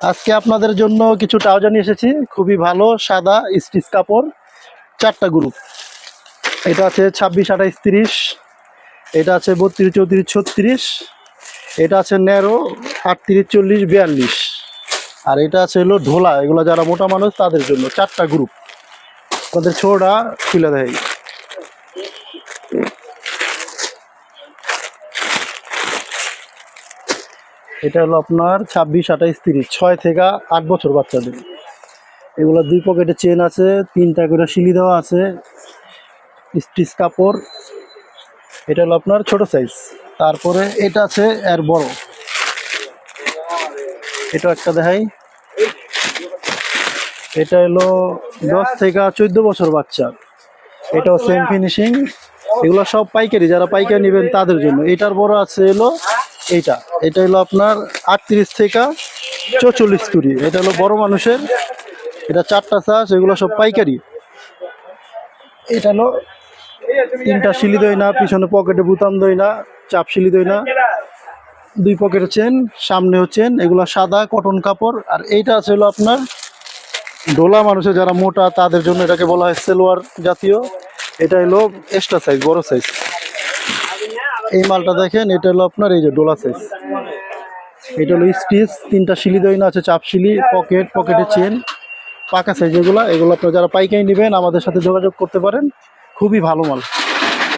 আজকে আপনাদের জন্য কিছু ট্রাউজার নিয়ে এসেছি। খুবই ভালো, সাদা স্টিচ কাপড়, চারটা গ্রুপ। এটা আছে ছাব্বিশ, আঠাইশ, তিরিশ। এটা আছে বত্রিশ, চৌত্রিশ, ছত্রিশ। এটা আছে ন্যারো, আটত্রিশ, চল্লিশ, বিয়াল্লিশ। আর এটা আছে হলো ঢোলা। এগুলো যারা মোটা মানুষ, তাদের জন্য চারটা গ্রুপ। তাদের ছোড়া খুলে দেয়। এটা হলো আপনার ছাব্বিশ, আঠাইশ, তিরিশ, ছয় থেকে আট বছর বাচ্চাদের। এগুলো দুই পকেটে চেন আছে, তিনটা করে শিলি দেওয়া আছে, স্টিচ কাপড়। এটা হলো আপনার ছোট সাইজ তারপরে এটা আছে এর বড়। এটা একটা দেখাই। এটা হলো দশ থেকে চোদ্দ বছর বাচ্চা। এটাও সেম ফিনিশিং এগুলো সব পাইকারি, যারা পাইকারি নেবেন তাদের জন্য। এটার বড় আছে হলো এইটা। এটা হলো আপনার আটত্রিশ থেকে চৌচল্লিশ তুরি এটা হলো বড় মানুষের, এটা চারটা চাষ, এগুলো সব পাইকারি। এটা হলো তিনটা শিলি দই না, পিছনে পকেটে বুতাম দই না, চাপ শিলি দই না। দুই পকেটে চেন সামনে হচ্ছেন এগুলো সাদা কটন কাপড়। আর এইটা আছে হলো আপনার ডোলা মানুষের যারা মোটা, তাদের জন্য এটাকে বলা হয় সেলোয়ার জাতীয়। এটা হলো এক্সট্রা সাইজ, বড় সাইজ। এই মালটা দেখেন, এটা হলো আপনার এই যে ডোলা সাইজ এটা হলো স্টিচ তিনটা শিলি দইনা আছে, চাপ শিলি পকেট পকেটে চেন পাকা সাইজ এগুলো। এগুলো আপনার যারা পাইকারি নেবেন, আমাদের সাথে যোগাযোগ করতে পারেন। খুবই ভালো মাল।